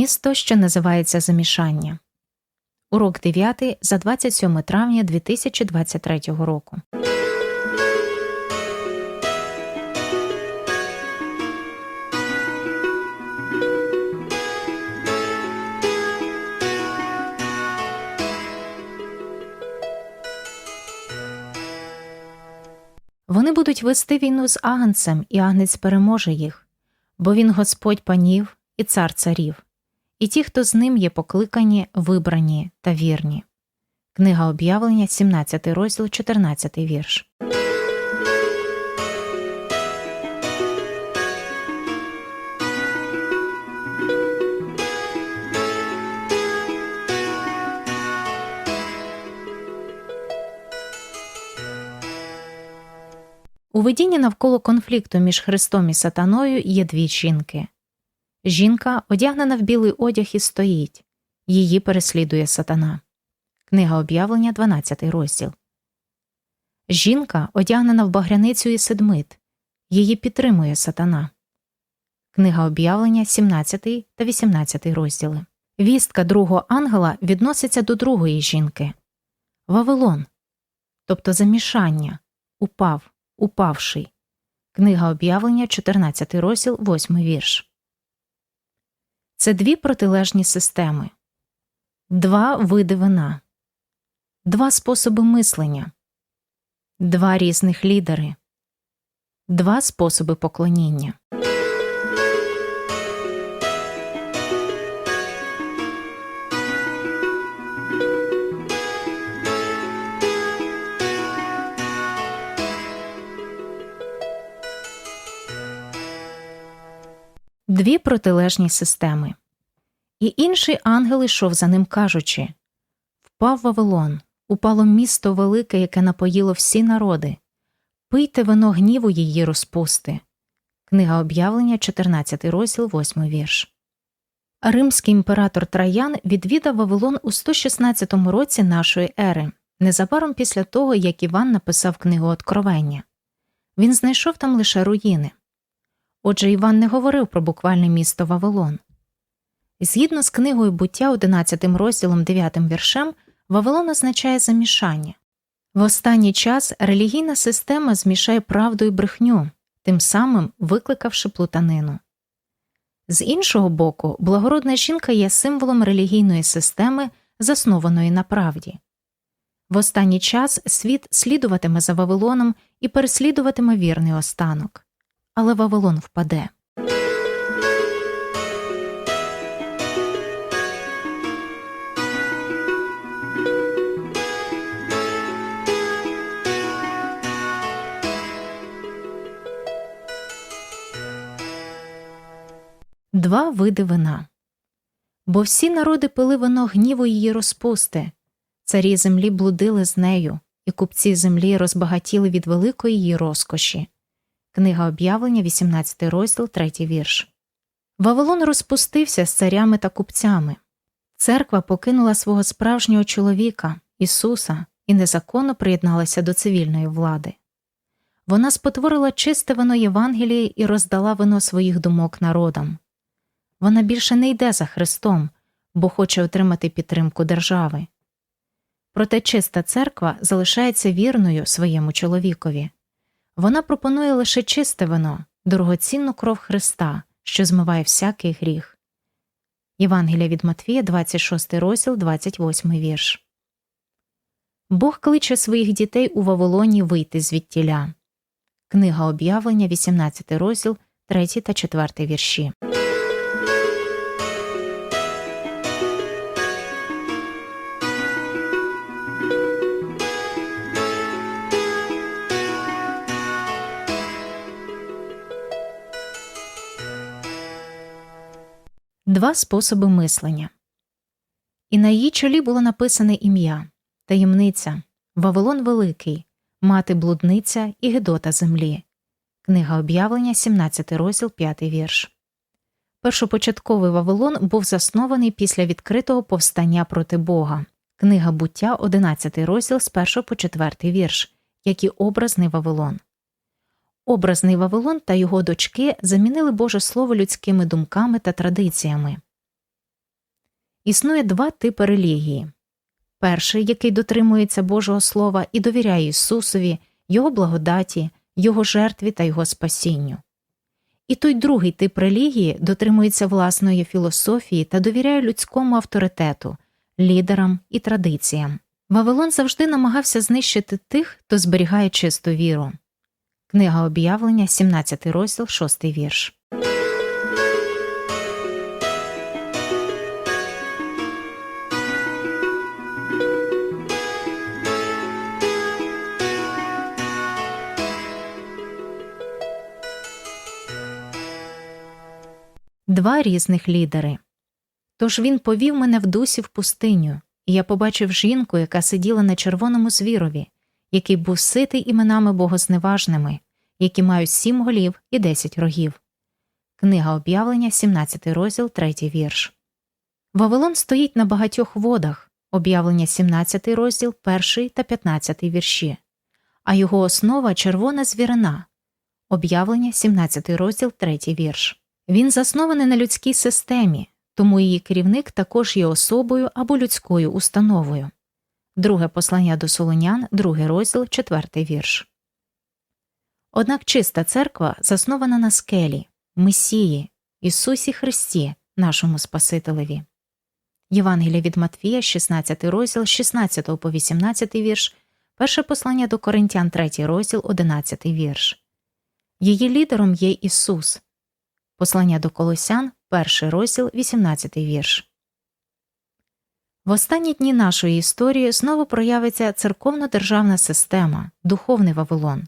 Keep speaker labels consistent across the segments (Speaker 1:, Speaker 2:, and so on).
Speaker 1: Місто, що називається Замішання. Урок 9 за 27 травня 2023 року. Вони будуть вести війну з Агнцем, і Агнець переможе їх, бо він Господь панів і цар царів, і ті, хто з ним є покликані, вибрані та вірні. Книга об'явлення, 17 розділ, 14 вірш. У видінні навколо конфлікту між Христом і Сатаною є дві жінки. Жінка, одягнена в білий одяг і стоїть, її переслідує сатана. Книга об'явлення, 12 розділ. Жінка, одягнена в багряницю і седмит, її підтримує сатана. Книга об'явлення, 17 та 18 розділи. Вістка другого ангела відноситься до другої жінки Вавилон, тобто замішання, упав, упавший. Книга об'явлення, 14 розділ, 8 вірш. Це дві протилежні системи, два види вина, два способи мислення, два різних лідери, два способи поклоніння. Дві протилежні системи. І інший ангел ішов за ним, кажучи Впав Вавилон, упало місто велике, яке напоїло всі народи. Пийте вино гніву її розпусти. Книга об'явлення, 14 розділ, 8 вірш. Римський імператор Траян відвідав Вавилон у 116 році нашої ери, незабаром після того, як Іван написав книгу Откровення. Він знайшов там лише руїни. Отже, Іван не говорив про буквальне місто Вавилон. Згідно з книгою буття 11 розділом 9 віршем, Вавилон означає замішання. В останній час релігійна система змішає правду і брехню, тим самим викликавши плутанину. З іншого боку, благородна жінка є символом релігійної системи, заснованої на правді. В останній час світ слідуватиме за Вавилоном і переслідуватиме вірний останок але Вавилон впаде. Два види вина. Бо всі народи пили вино гніву її розпусти, царі землі блудили з нею, і купці землі розбагатіли від великої її розкоші. Книга об'явлення, 18 розділ, 3 вірш. Вавилон розпустився з царями та купцями. Церква покинула свого справжнього чоловіка, Ісуса, і незаконно приєдналася до цивільної влади. Вона спотворила чисте вино Євангелії і роздала вино своїх думок народам. Вона більше не йде за Христом, бо хоче отримати підтримку держави. Проте чиста церква залишається вірною своєму чоловікові. Вона пропонує лише чисте вино, дорогоцінну кров Христа, що змиває всякий гріх. Євангелія від Матвія, 26 розділ, 28 вірш. Бог кличе своїх дітей у Вавилоні вийти звідтіля. Книга об'явлення, 18 розділ, 3 та 4 вірші. Два способи мислення. І на її чолі було написане ім'я, таємниця, Вавилон Великий, Мати блудниця і Гедота землі. Книга об'явлення, 17 розділ, 5 вірш. Першопочатковий Вавилон був заснований після відкритого повстання проти Бога. Книга буття, 11 розділ з 1 по 4 вірш, як і образний Вавилон. Образний Вавилон та його дочки замінили Боже Слово людськими думками та традиціями. Існує два типи релігії перший, який дотримується Божого Слова і довіряє Ісусові, Його благодаті, Його жертві та Його спасінню. І той другий тип релігії дотримується власної філософії та довіряє людському авторитету, лідерам і традиціям. Вавилон завжди намагався знищити тих, хто зберігає чисту віру. Книга об'явлення, 17 розділ, 6 вірш. Два різних лідери. Тож він повів мене в дусі в пустиню, і я побачив жінку, яка сиділа на червоному звірові, який був ситий іменами богозневажними, які мають сім голів і десять рогів. Книга об'явлення, 17 розділ, 3 вірш. Вавилон стоїть на багатьох водах, об'явлення 17 розділ, 1 та 15 вірші, а його основа червона звірина. Об'явлення, 17 розділ, 3 вірш. Він заснований на людській системі, тому її керівник також є особою або людською установою. Друге послання до Солонян, другий розділ, четвертий вірш. Однак чиста церква заснована на скелі, Месії, Ісусі Христі, нашому Спасителеві. Євангелія від Матвія, 16 розділ, 16 по 18 вірш, перше послання до Коринтян, 3 розділ, 11 вірш. Її лідером є Ісус. Послання до Колосян, перший розділ, 18 вірш. В останні дні нашої історії знову проявиться церковно-державна система, духовний Вавилон.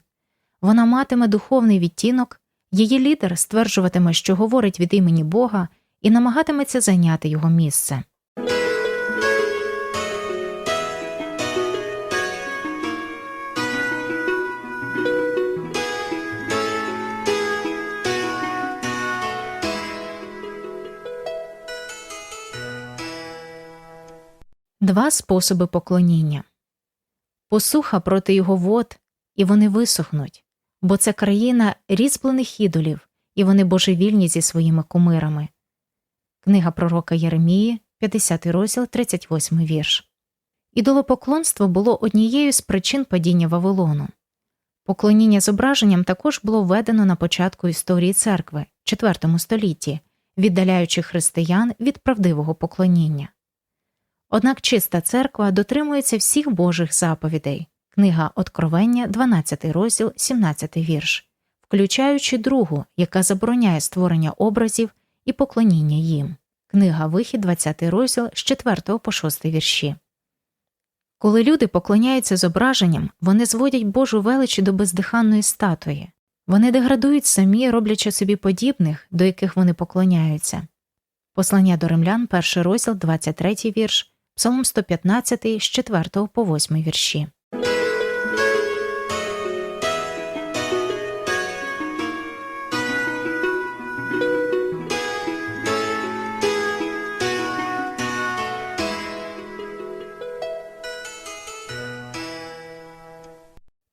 Speaker 1: Вона матиме духовний відтінок, її лідер стверджуватиме, що говорить від імені Бога, і намагатиметься зайняти його місце. Два способи поклоніння посуха проти його вод, і вони висохнуть, бо це країна різьблених ідолів, і вони божевільні зі своїми кумирами. Книга пророка Єремії, 50 розділ, 38 вірш. Ідолопоклонство було однією з причин падіння Вавилону. Поклоніння зображенням також було введено на початку історії церкви, IV столітті, віддаляючи християн від правдивого поклоніння. Однак чиста церква дотримується всіх Божих заповідей, книга Откровення, 12 розділ, 17 вірш, включаючи другу, яка забороняє створення образів і поклоніння їм, книга Вихід, 20 розділ з 4 по 6 вірші. Коли люди поклоняються зображенням, вони зводять Божу величі до бездиханної статуї, вони деградують самі, роблячи собі подібних, до яких вони поклоняються. Послання до римлян, перший розділ, 23 вірш. Псалом 115 з 4 по 8 вірші.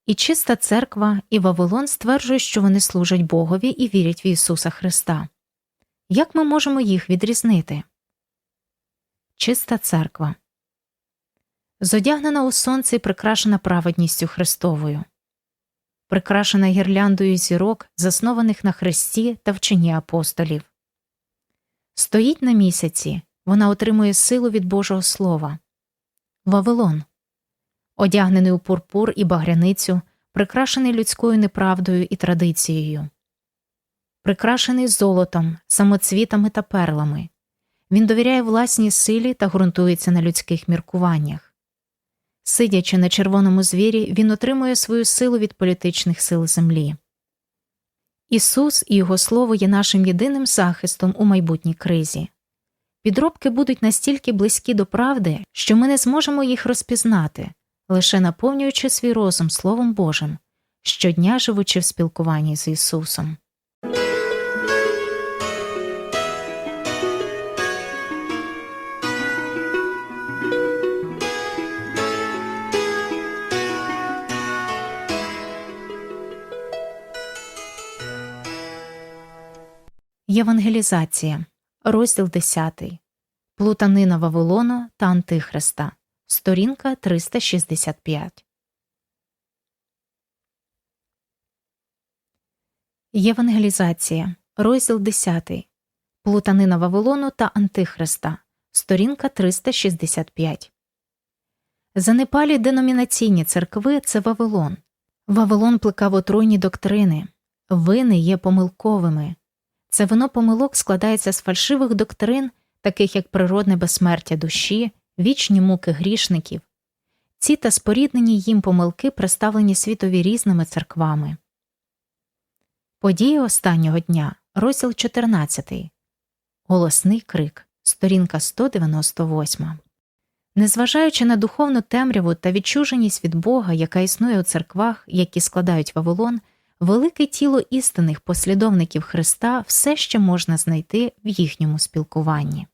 Speaker 1: І чиста церква, і Вавилон стверджують, що вони служать Богові і вірять в Ісуса Христа. Як ми можемо їх відрізнити? Чиста церква. Зодягнена у сонці і прикрашена праведністю Христовою, прикрашена гірляндою зірок, заснованих на хресті та вченні апостолів. Стоїть на місяці, вона отримує силу від Божого Слова. Вавилон, одягнений у пурпур і багряницю, прикрашений людською неправдою і традицією, прикрашений золотом, самоцвітами та перлами. Він довіряє власній силі та ґрунтується на людських міркуваннях. Сидячи на червоному звірі, він отримує свою силу від політичних сил землі. Ісус і Його Слово є нашим єдиним захистом у майбутній кризі. Підробки будуть настільки близькі до правди, що ми не зможемо їх розпізнати, лише наповнюючи свій розум Словом Божим, щодня живучи в спілкуванні з Ісусом. Євангелізація, розділ 10. Плутанина Вавилону та Антихриста. Сторінка 365. Євангелізація, розділ 10. Плутанина Вавилону та Антихриста. Сторінка 365. Занепалі деномінаційні церкви це Вавилон. Вавилон плекав отруйні доктрини. Вини є помилковими. Це вино помилок складається з фальшивих доктрин, таких як природне безсмертя душі, вічні муки грішників. Ці та споріднені їм помилки представлені світові різними церквами. Події останнього дня, розділ 14. Голосний крик, сторінка 198. Незважаючи на духовну темряву та відчуженість від Бога, яка існує у церквах, які складають Вавилон, велике тіло істинних послідовників Христа все ще можна знайти в їхньому спілкуванні.